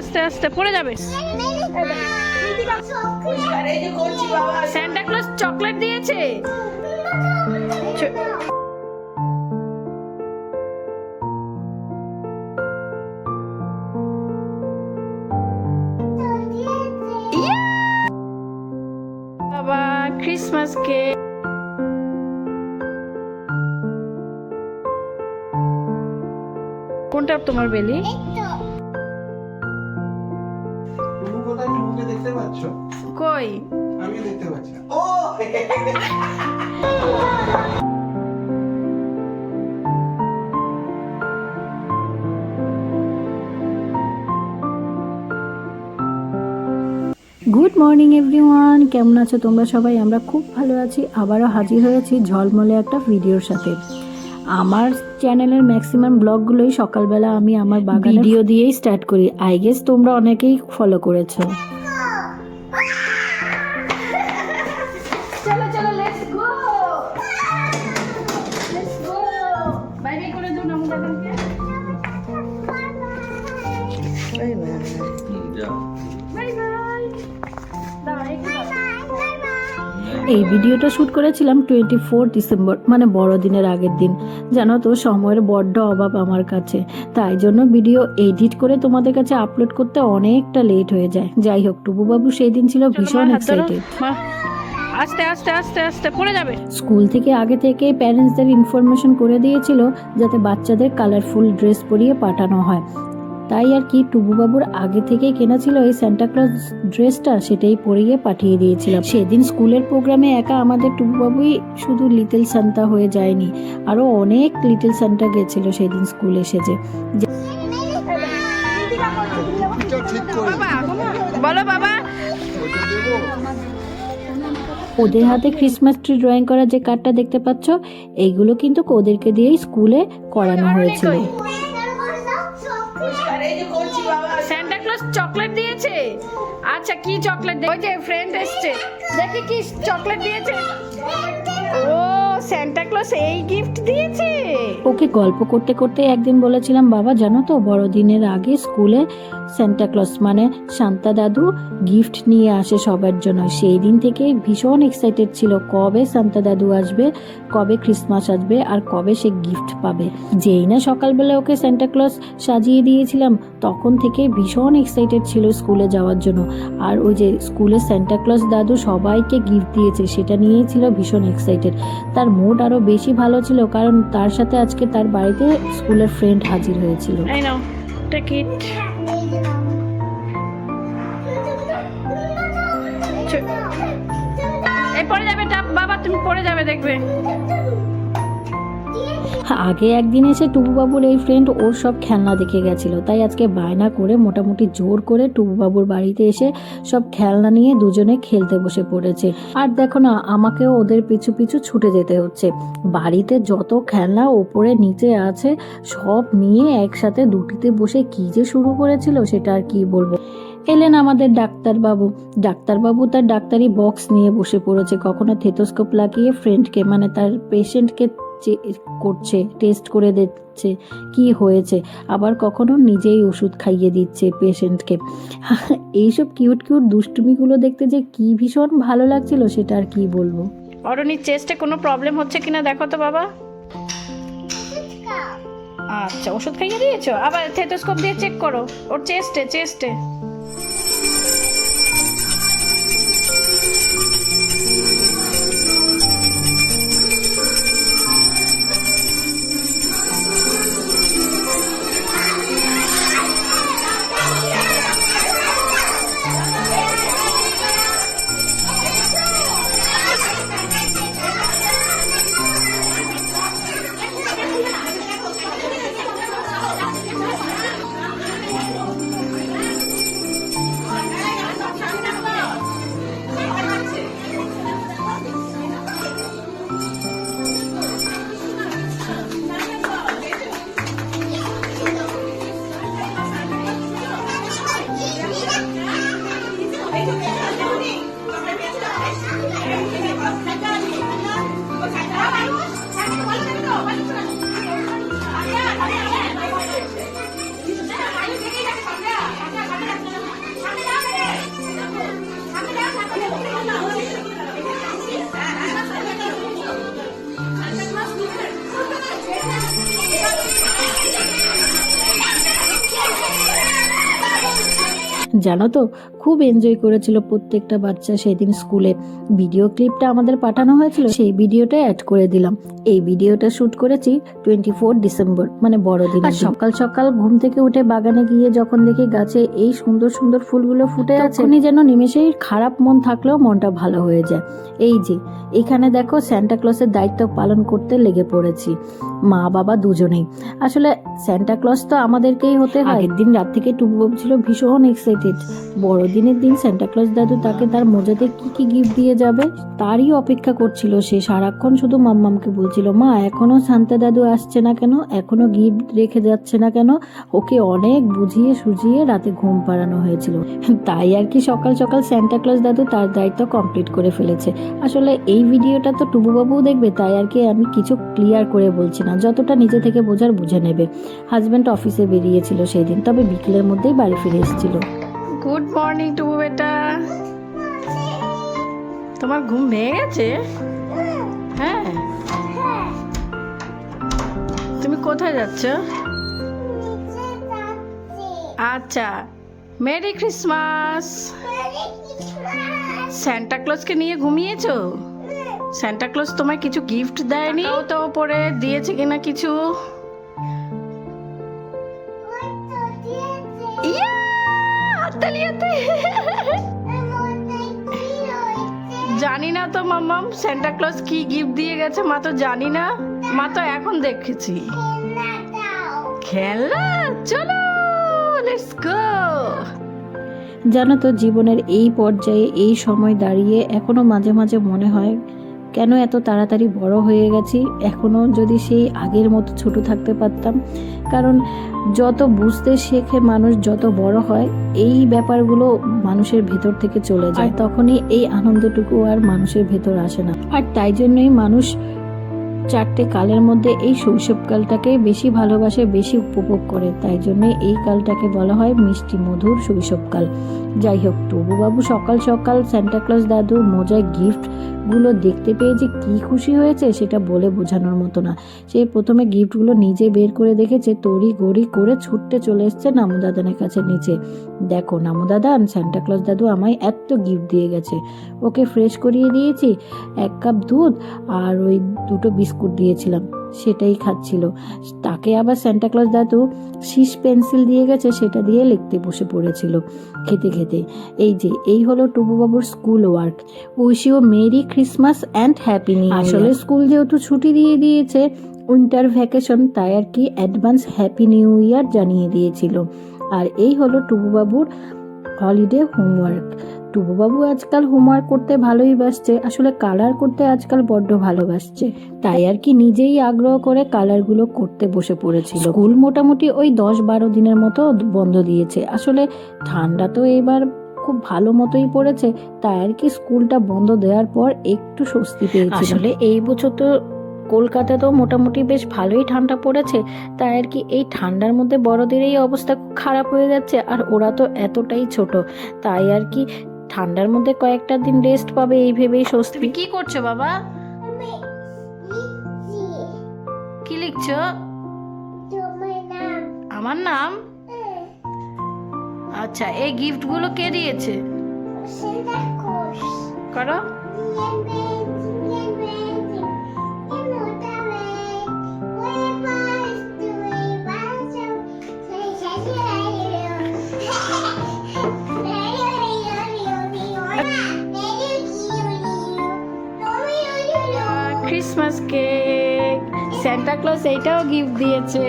আস্তে আস্তে পড়ে যাবে। স্যান্টা ক্লজ চকলেট দিয়েছে! বাবা ক্রিসমাস কেক কোনটা তোমার বেলি? দেখতে পাচ্ছ? কই? আমি দেখতে পাচ্ছি ও! গুড মর্নিং এভরিওয়ান কেমন আছো তোমরা সবাই? আমরা খুব ভালো আছি। আবারও হাজির হয়েছি ঝলমলে একটা ভিডিওর সাথে। আমার চ্যানেলের ম্যাক্সিমাম ব্লগগুলোই সকালবেলা আমি আমার বাগান ভিডিও দিয়েই স্টার্ট করি। আই গেস তোমরা অনেকেই ফলো করেছ। চলো এই ভিডিওটা শ্যুট করেছিলাম টোয়েন্টি ফোর ডিসেম্বর মানে বড়দিনের আগের দিন। জানো তো সময়ের বড্ড অভাব আমার কাছে। তাই জন্য ভিডিও এডিট করে তোমাদের কাছে আপলোড করতে অনেকটা লেট হয়ে যায়। যাই হোক টুবুবাবু সেই দিন ছিল ভীষণ এক্সাইটেড আস্তে আস্তে আস্তে আস্তে পড়ে যাবে। স্কুল থেকে আগে থেকে প্যারেন্টসদের ইনফরমেশন করে দিয়েছিল যাতে বাচ্চাদের কালারফুল ড্রেস পরিয়ে পাঠানো হয়। তাই আর কি টুবুবাবুর আগে থেকে কেনা ছিল এই স্যান্টা ক্লজ ড্রেসটা সেটাই পরিয়ে পাঠিয়ে দিয়েছিলাম। সেদিন স্কুলের প্রোগ্রামে একা আমাদের টুবুবাবুই শুধু লিটল সান্তা হয়ে যায়নি আরও অনেক লিটল সান্তা গেছিল সেদিন স্কুল বলো বাবা। ওদের হাতে ক্রিসমাস ট্রি ড্রয়িং করা যে কার্ডটা দেখতে পাচ্ছ এইগুলো কিন্তু ওদেরকে দিয়েই স্কুলে করানো হয়েছিল। চকলেট দিয়েছে? আচ্ছা কি চকলেট ওই যে ফ্রেন্ড এসছে। দেখি কি চকলেট দিয়েছে। ও স্যান্টা ক্লজ এই গিফট দিয়েছে। ওকে গল্প করতে করতে একদিন বলেছিলাম, বাবা, জানো তো, বড়দিনের আগে স্কুলে সান্টা ক্লস মানে শান্তা দাদু গিফট নিয়ে আসে সবার জন্য। সেই দিন থেকে ভীষণ এক্সাইটেড ছিল কবে সান্তা দাদু আসবে, কবে ক্রিসমাস আসবে আর কবে সে গিফট পাবে। যেই না সকালবেলা ওকে সান্টা ক্লস সাজিয়ে দিয়েছিলাম, তখন থেকে ভীষণ এক্সাইটেড ছিল স্কুলে যাওয়ার জন্য। আর ওই যে স্কুলে সান্টা ক্লস দাদু সবাইকে গিফট দিয়েছে, সেটা নিয়েই ছিল ভীষণ এক্সাইটেড তার মুড আরও বেশি ভালো ছিল, কারণ তার সাথে আজকে তার বাড়িতে স্কুলের ফ্রেন্ড হাজির হয়েছিল। পরে যাবে বাবা তুমি পরে যাবে দেখবে। আগে একদিন এসে টুবুবাবুর এই ফ্রেন্ড ওর সব খেলনা দেখে গেছিল। তাই আজকে বায়না করে মোটামুটি জোর করে টুবুবাবুর বাড়িতে এসে সব খেলনা নিয়ে দুজনে খেলতে বসে পড়েছে। আর দেখো না, আমাকেও ওদের পিছু পিছু ছুটে যেতে হচ্ছে। বাড়িতে যত খেলনা ওপরে নিচে আছে, সব নিয়ে একসাথে দুটিতে বসে কি যে শুরু করেছিল সেটা আর কি বলব। এলেন আমাদের ডাক্তারবাবু। ডাক্তারবাবু তার ডাক্তারি বক্স নিয়ে বসে পড়েছে। কখনো থেতোস্কোপ লাগিয়ে ফ্রেন্ডকে মানে তার পেশেন্টকে করছে টেস্ট করে দিচ্ছে কি হয়েছে। আবার কখনো নিজেই ওষুধ খাইয়ে দিচ্ছে পেশেন্টকে এইসব কিউট কিউট দুষ্টুমিগুলো দেখতে যে কি ভীষণ ভালো লাগছিল, সেটা আর কি বলব? অরণির চেস্টে কোনো প্রবলেম হচ্ছে কিনা দেখো তো বাবা। আচ্ছা ওষুধ খাইয়ে দিয়েছ? আবার থেটোস্কোপ দিয়ে চেক করো। ওর চেস্টে চেস্টে জানো তো খুব এনজয় করেছিল প্রত্যেকটা বাচ্চা সেদিন স্কুলে ভিডিও ক্লিপটা আমাদের পাঠানো হয়েছিল সেই ভিডিওটা অ্যাড করে দিলাম। এই ভিডিওটা শ্যুট করেছি টোয়েন্টি ফোর ডিসেম্বর মানে বড়দিন আর সকাল সকাল ঘুম থেকে উঠে বাগানে গিয়ে যখন দেখি গাছে এই সুন্দর সুন্দর ফুলগুলো ফুটে আছে উনি যেন নিমেষেই খারাপ মন থাকলেও মনটা ভালো হয়ে যায়। এই যে এখানে দেখো স্যান্টা ক্লসের দায়িত্ব পালন করতে লেগে পড়েছি। মা বাবা দুজনেই। আসলে স্যান্টা ক্লস তো আমাদেরকেই হতে হয়। আগের দিন রাত থেকে টুকু ছিল ভীষণ এক্সাইটেড বড়দিনের দিন স্যান্টা ক্লস দাদু তাকে তার মোজাতে কি কি গিফট দিয়ে যাবে? তারই অপেক্ষা করছিল সে, সারাক্ষণ শুধু মাম্মামকে বলছিল, মা, এখনও সান্তা দাদু আসছে না কেন? এখনও গিফট রেখে যাচ্ছে না কেন? ওকে অনেক বুঝিয়ে সুঝিয়ে রাতে ঘুম পাড়ানো হয়েছিল। তাই আর কি সকাল সকাল স্যান্টা ক্লস দাদু তার দায়িত্ব কমপ্লিট করে ফেলেছে। আসলে এই ভিডিওটা তো টুবুবাবুও দেখবে, তাই আর কি আমি কিছু ক্লিয়ার করে বলছি না, যতটা নিজে থেকে বোঝার বুঝে নেবে। হাজব্যান্ড অফিসে বেরিয়েছিল সেই দিন তবে বিকেলের মধ্যেই বাড়ি ফিরে এসেছিল। গুড মর্নিং টুবু বেটা। তোমার ঘুম ভেঙে গেছে? হ্যাঁ। তুমি কোথায় যাচ্ছ? আচ্ছা মেরি ক্রিসমাস। স্যান্টা ক্লজকে নিয়ে ঘুমিয়েছো? স্যান্টা ক্লজ তোমায় কিছু গিফট দেয়নি? তো ওপরে দিয়েছে কিনা কিছু? ইয়া! জানি না তো মাম্মাম স্যান্টা ক্লজ কি গিফট দিয়ে গেছে, মা তো জানি না। মা তো এখন দেখেছি। খেলা চলো লেটস গো জানো তো, জীবনের এই পর্যায়ে, এই সময় দাঁড়িয়ে এখনও মাঝে মাঝে মনে হয় কেন এত তাড়াতাড়ি বড় হয়ে গেছি? এখনও যদি সেই আগের মতো ছোট থাকতে পারতাম। কারণ যত বুঝতে শেখে মানুষ যত বড় হয় এই ব্যাপারগুলো মানুষের ভেতর থেকে চলে যায়। তখনই এই আনন্দটুকু আর মানুষের ভেতর আসে না। আর তাই জন্যই মানুষ চারটে কালের মধ্যে এই শৈশবকালটাকে বেশি ভালোবাসে, বেশি উপভোগ করে। তাই জন্য এই কালটাকে বলা হয় মিষ্টি মধুর শৈশবকাল যাই হোক টুবুবাবু সকাল সকাল স্যান্টা ক্লজ দাদুর মোজায় গিফটগুলো দেখতে পেয়ে যে কী খুশি হয়েছে সেটা বলে বোঝানোর মতো না। সে প্রথমে গিফটগুলো নিজে বের করে দেখেছে তড়ি গড়ি করে ছুটতে চলে এসছে নামুদাদানের কাছে নিচে। দেখো নামুদাদান স্যান্টা ক্লজ দাদু আমায় এত গিফট দিয়ে গেছে। ওকে ফ্রেশ করিয়ে দিয়েছি, এক কাপ দুধ আর ওই দুটো বিস্কুট দিয়েছিলাম, সেটাই খাচ্ছিল। তাকে আবার স্যান্টা ক্লজ দাদু শীষ পেন্সিল দিয়ে গেছে, সেটা দিয়ে লিখতে বসে পড়েছিল খেতে খেতে। এই যে, এই হলো টুবুবাবুর school work wish you merry Christmas and happy new আসলে স্কুল যেহেতু ছুটি দিয়ে দিয়েছে উইন্টার ভ্যাকেশন তাই আর কি অ্যাডভান্স হ্যাপি নিউ ইয়ার জানিয়ে দিয়েছিল। আর এই হলো টুবুবাবুর হলিডে হোমওয়ার্ক টুবুবাবু আজকাল হোমওয়ার্ক করতে ভালোই বাসছে, আসলে কালার করতে আজকাল বড্ড ভালোবাসছে। তাই আর কি নিজেই আগ্রহ করে কালারগুলো করতে বসে পড়েছিল। স্কুল মোটামুটি ওই দশ বারো দিনের মতো বন্ধ দিয়েছে। আসলে ঠান্ডা তো এবার খুব ভালো মতোই পড়েছে, তাই আর কি স্কুলটা বন্ধ দেওয়ার পর একটু স্বস্তি পেয়েছে আসলে এই বছর তো কলকাতাতেও মোটামুটি বেশ ভালোই ঠান্ডা পড়েছে, তাই আর কি এই ঠান্ডার মধ্যে বড়দের এই অবস্থা খারাপ হয়ে যাচ্ছে, আর ওরা তো এতটাই ছোট। তাই আর কি ঠান্ডার মধ্যে কয়েকটা দিন রেস্ট পাবে এই ভেবেই স্বস্তি। তুমি কি করছ বাবা? কি লিখছো? আমার নাম? আচ্ছা এই গিফটগুলো কে দিয়েছে? করো। ক্রিসমাস কেক স্যান্টা ক্লজ এইটাও গিফট দিয়েছে।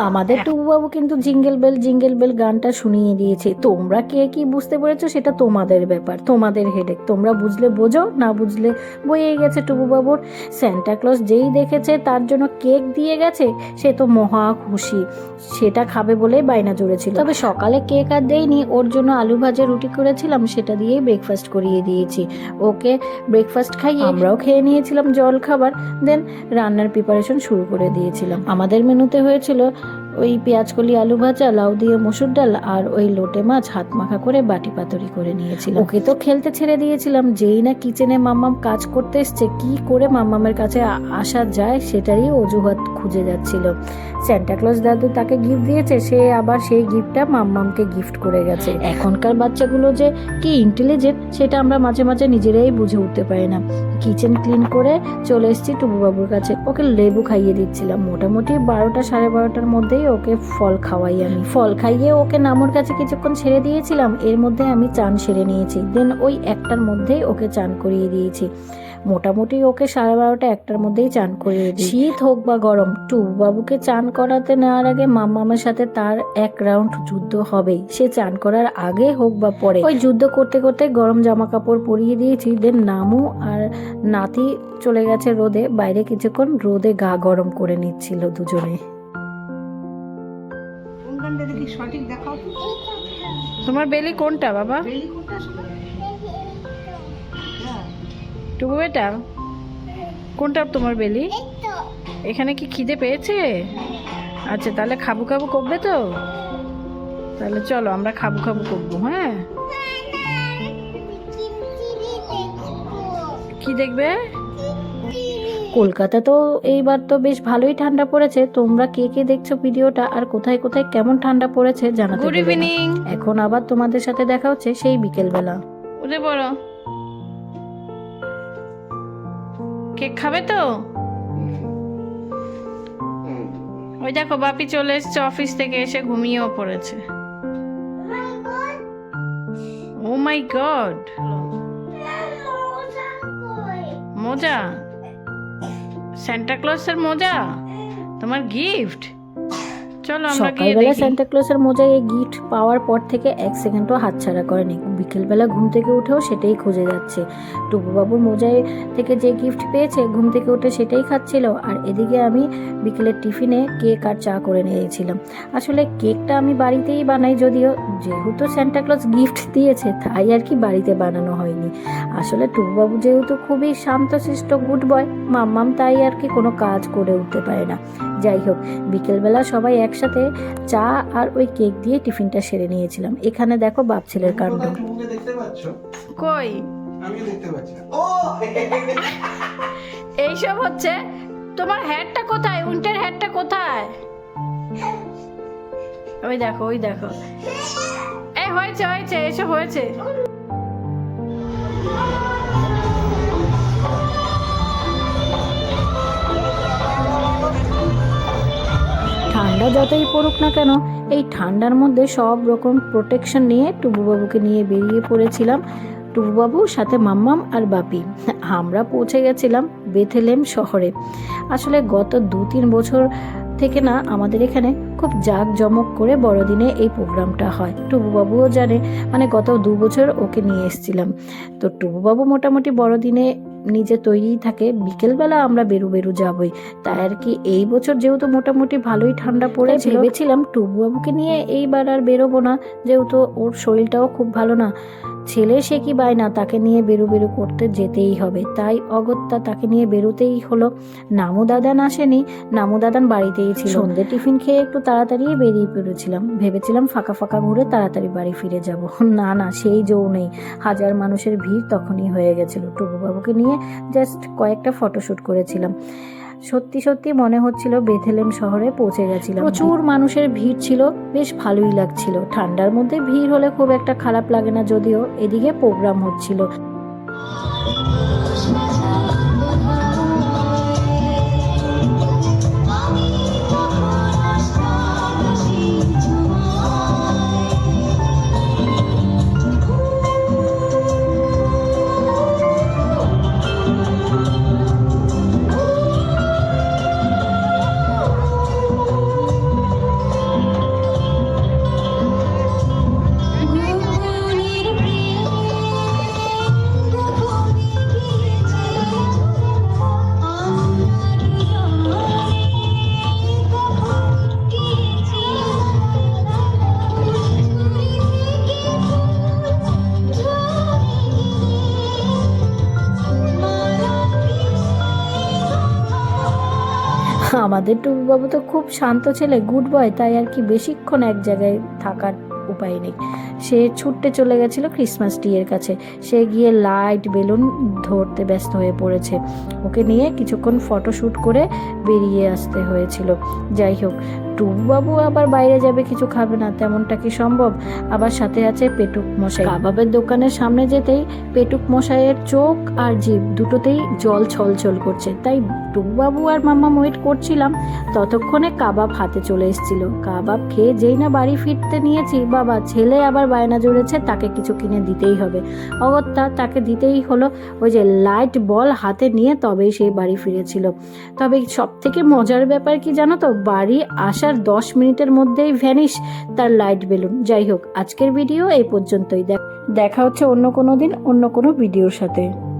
আমাদের টুবুবাবু কিন্তু জিঙ্গেল বেল জিঙ্গেল বেল গানটা শুনিয়ে দিয়েছে। তোমরা কে কি বুঝতে পেরেছ সেটা তোমাদের ব্যাপার তোমাদের হেডেক তোমরা বুঝলে বোঝো না বুঝলে বইয়ে গেছে টুবুবাবুর। স্যান্টা ক্লজ যেই দেখেছে তার জন্য কেক দিয়ে গেছে সে তো মহা খুশি। সেটা খাবে বলেই বায়না জুড়েছিল। তবে সকালে কেক আর দেয়নি ওর জন্য আলু ভাজা রুটি করেছিলাম সেটা দিয়েই ব্রেকফাস্ট করিয়ে দিয়েছি। ওকে ব্রেকফাস্ট খাইয়ে আমরাও খেয়ে নিয়েছিলাম জল খাবার দেন রান্নার প্রিপারেশন শুরু করে দিয়েছিলাম। আমাদের মেনুতে হয়েছিল ওই পেঁয়াজকলি আলু ভাজা, লাউ দিয়ে মসুর ডাল আর ওই লোটে মাছ হাত মাখা করে বাটি পাতুরি করে নিয়েছিল ওকে তো খেলতে ছেড়ে দিয়েছিলাম, যেই না কিচেনে মাম্মাম কাজ করতে এসছে, কি করে মাম্মামের কাছে আসা যায় সেটারই অজুহাত খুঁজে যাচ্ছিল। স্যান্টাক্লজ দাদু তাকে গিফট দিয়েছে, সে আবার সেই গিফটটা মাম্মামকে গিফট করে গেছে। এখনকার বাচ্চাগুলো যে কি ইন্টেলিজেন্ট সেটা আমরা মাঝে মাঝে নিজেরাই বুঝে উঠতে পারি না। কিচেন ক্লিন করে চলে এসেছি টুবুবাবুর কাছে। ওকে লেবু খাইয়ে দিচ্ছিলাম। মোটামুটি বারোটা সাড়ে বারোটার মধ্যেই ওকে ফল খাওয়াই আমি। ফল খাইয়ে ওকে নামুর কাছে কিছুক্ষণ ছেড়ে দিয়েছিলাম। এর মধ্যে আমি চান সেরে নিয়েছি। দেন ওই একটার মধ্যেই ওকে চান করিয়ে দিয়েছি। মোটামুটি ওকে সাড়ে বারোটা একটার মধ্যেই চান করিয়ে দিই শীত হোক বা গরম টুবুবাবুকে চান করাতে নেওয়ার আগে মাম্মামের সাথে তার এক রাউন্ড যুদ্ধ হবেই। সে চান করার আগে হোক বা পরে। ওই যুদ্ধ করতে করতে গরম জামা কাপড় পরিয়ে দিয়েছি। দেন নামু আর নাতি চলে গেছে রোদে। বাইরে কিছুক্ষণ রোদে গা গরম করে নিচ্ছিল দুজনে। দেখি সঠিক দেখাও তোমার বেলি কোনটা বাবা? বেলি কোনটা হ্যাঁ। টুকু বেটা কোনটা তোমার বেলি? এখানে কি খিদে পেয়েছে? আচ্ছা তাহলে খাবু খাবু করবে তো? তাহলে চলো আমরা খাবু খাবু করব হ্যাঁ? কি দেখবে? কলকাতা তো এইবার তো বেশ ভালোই ঠান্ডা পড়েছে। তোমরা কে কে দেখছ ভিডিওটা আর কোথায় কোথায় কেমন ঠান্ডা পড়েছে জানাতে গুড ইভিনিং এখন আবার তোমাদের সাথে দেখা হচ্ছে সেই বিকেলবেলা। উঠে পড়ো। কেক খাবে তো? ওই দেখো বাপি চলে এসছে অফিস থেকে এসে ঘুমিয়েও পড়েছে। ও মাই গড মোজা? সান্টা ক্লসের মোজা? তোমার গিফট চলো আমরা সকালবেলা ক্লসের মোজায় এই গিফট পাওয়ার পর থেকে এক সেকেন্ডও হাতছাড়া করেনি। বিকেলবেলা ঘুম থেকে উঠেও সেটাই খুঁজে যাচ্ছে। টুকুবাবুর মোজায় থেকে যে গিফট পেয়েছে ঘুম থেকে উঠে সেটাই খাচ্ছিল। আর এদিকে আমি বিকেলের টিফিনে কেক আর চা করে নিয়েছিলাম। আসলে কেকটা আমি বাড়িতেই বানাই যদিও যেহেতু সান্টা ক্লজ গিফট দিয়েছে তাই আর কি বাড়িতে বানানো হয়নি। আসলে টুকুবাবু যেহেতু খুবই শান্তশিষ্ট গুড বয় মাম্মাম তাই আর কি কোনো কাজ করে উঠতে পারে না। যাই হোক বিকেলবেলা সবাই একসাথে চা আর ওই কেক দিয়ে টিফিনটা সেরে নিয়েছিলাম। এখানে দেখো বাপ ছেলের কাণ্ড। কই? এইসব হচ্ছে? তোমার হ্যাটটা কোথায়? উইন্টার হ্যাটটা কোথায়? ওই দেখো ওই দেখো। এই হয়েছে হয়েছে এসব হয়েছে। ঠান্ডা যতই পড়ুক না কেন, এই ঠান্ডার মধ্যে সব রকম প্রোটেকশন নিয়ে টুবুবাবুকে নিয়ে বেরিয়ে পড়েছিলাম। টুবুবাবু সাথে মাম্মাম আর বাপি। আমরা পৌঁছে গেছিলাম বেথেলেম শহরে। আসলে গত দু তিন বছর থেকে না, আমাদের এখানে খুব জাঁকজমক করে বড়দিনে এই প্রোগ্রামটা হয়। টুবুবাবুও জানে মানে গত দু বছর ওকে নিয়ে এসেছিলাম। তো টুবুবাবু মোটামুটি বড়দিনে নিজে তৈরিই থাকে। বিকেলবেলা আমরা বেরু বেরু যাবই। তাই আর কি এই বছর যেহেতু মোটামুটি ভালোই ঠান্ডা পড়ে ভেবেছিলাম টুবু বাবুকে নিয়ে এইবার আর বেরোবো না। যেহেতু ওর শরীরটাও খুব ভালো না। ছেলে সে কি বায় না, তাকে নিয়ে বেরু বেরু করতে যেতেই হবে। তাই অগত্যা তাকে নিয়ে বেরোতেই হলো। নামু দাদান আসেনি নামু দাদান বাড়িতেই ছিল। সন্ধ্যে টিফিন খেয়ে একটু তাড়াতাড়ি বেরিয়ে পড়েছিলাম। ভেবেছিলাম ফাঁকা ফাঁকা ঘুরে তাড়াতাড়ি বাড়ি ফিরে যাব। না না, সেই জো নেই। হাজার মানুষের ভিড় তখনই হয়ে গেছিল। টুবুবাবুকে নিয়ে জাস্ট কয়েকটা ফটোশ্যুট করেছিলাম। সত্যি সত্যি মনে হচ্ছিল বেথেলেম শহরে পৌঁছে গেছিলাম। প্রচুর মানুষের ভিড় ছিল, বেশ ভালোই লাগছিল। ঠান্ডার মধ্যে ভিড় হলে খুব একটা খারাপ লাগে না, যদিও এদিকে প্রোগ্রাম হচ্ছিল। আমাদের টুকুবাবু তো খুব শান্ত ছেলে, গুড বয়, তাই আর কি বেশিক্ষণ এক জায়গায় থাকার উপায় নেই। সে ছুটতে চলে গেছিল ক্রিসমাস ট্রিয়ের কাছে। সে গিয়ে লাইট বেলুন ধরতে ব্যস্ত হয়ে পড়েছে। ওকে নিয়ে কিছুক্ষণ ফটোশ্যুট করে বেরিয়ে আসতে হয়েছিল। যাই হোক টুকুবাবু আবার বাইরে যাবে, কিছু খাবে না, তেমনটা কি সম্ভব? আবার সাথে আছে পেটুক মশাই। কাবাবের দোকানের সামনে যেতেই পেটুক মশাইয়ের চোখ আর জিভ দুটোতেই জল ছলছল করছে। তাই টুকুবাবু আর মাম্মা ওয়েট করছিলাম, ততক্ষণে কাবাব হাতে চলে এসেছিল। কাবাব খেয়ে যেই না বাড়ি ফিরতে নিয়েছি, বাবা, ছেলে আবার বায়না জড়েছে, তাকে কিছু কিনে দিতেই হবে। অগত্যা তাকে দিতেই হলো ওই যে লাইট বল হাতে নিয়ে তবেই সেই বাড়ি ফিরেছিল। তবে সব থেকে মজার ব্যাপার কি জানো তো, বাড়ি আসার দশ মিনিটের মধ্যেই ভ্যানিশ তার লাইট বেলুন। যাই হোক, আজকের ভিডিও এই পর্যন্তই। দেখ- দেখা হচ্ছে অন্য কোনো দিন, অন্য কোনো ভিডিওর সাথে।